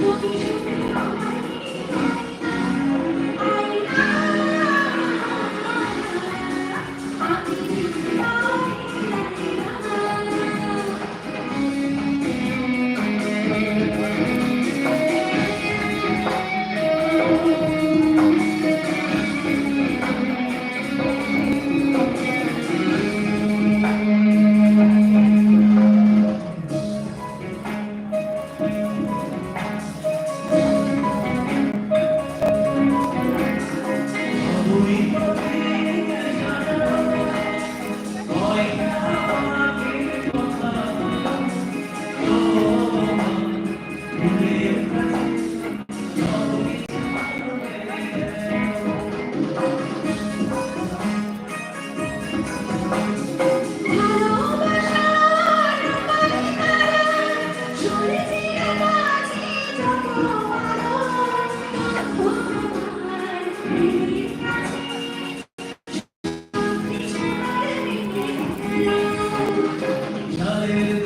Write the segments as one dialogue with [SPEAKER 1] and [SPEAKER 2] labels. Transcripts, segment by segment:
[SPEAKER 1] Thank you. Hallelujah.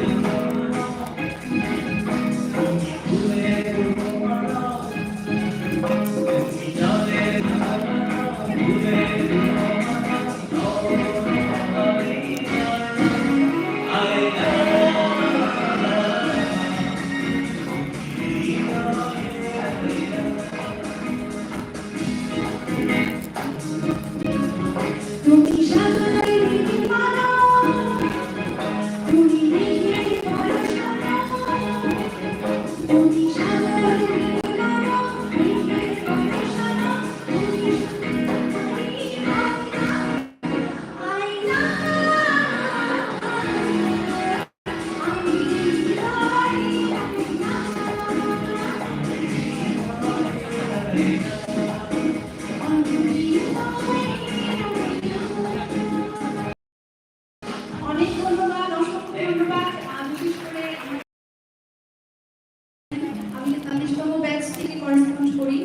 [SPEAKER 1] তেতাল্লিশতম batch থেকে correspond করি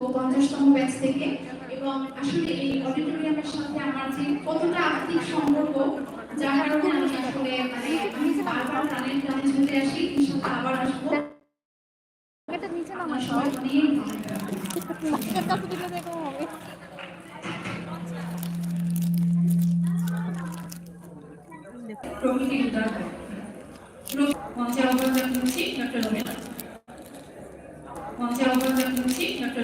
[SPEAKER 1] পঞ্চাশতম ব্যাচ থেকে এবং আসলে এই অডিটোরিয়ামের সাথে আমার যে কতটা আর্থিক সম্পর্ক যার কারণে আমি আসলে মানে আমি বারবার প্রাণের প্রাণে ছুটে আসি ইনশাল্লাহ আবার আসব
[SPEAKER 2] প্রকৃতি উদ্ধার করে মঞ্চে আহ্বান করছি ডক্টর রমেনা মঞ্চে আহ্বান করছি ডক্টর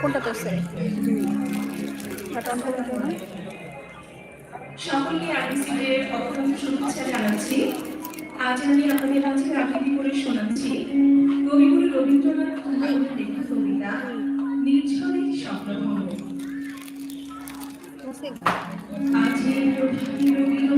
[SPEAKER 3] কোনটা করে জন্য
[SPEAKER 2] সকলকে অত্যন্ত শুভেচ্ছা জানাচ্ছি। আজ আমি আপনাদের মাঝে আবৃত্তি করে শোনাচ্ছি কবিগুরু রবীন্দ্রনাথ ঠাকুরের লেখা কবিতা নির্ঝরের স্বপ্নভঙ্গ। আজি রবীন্দ্র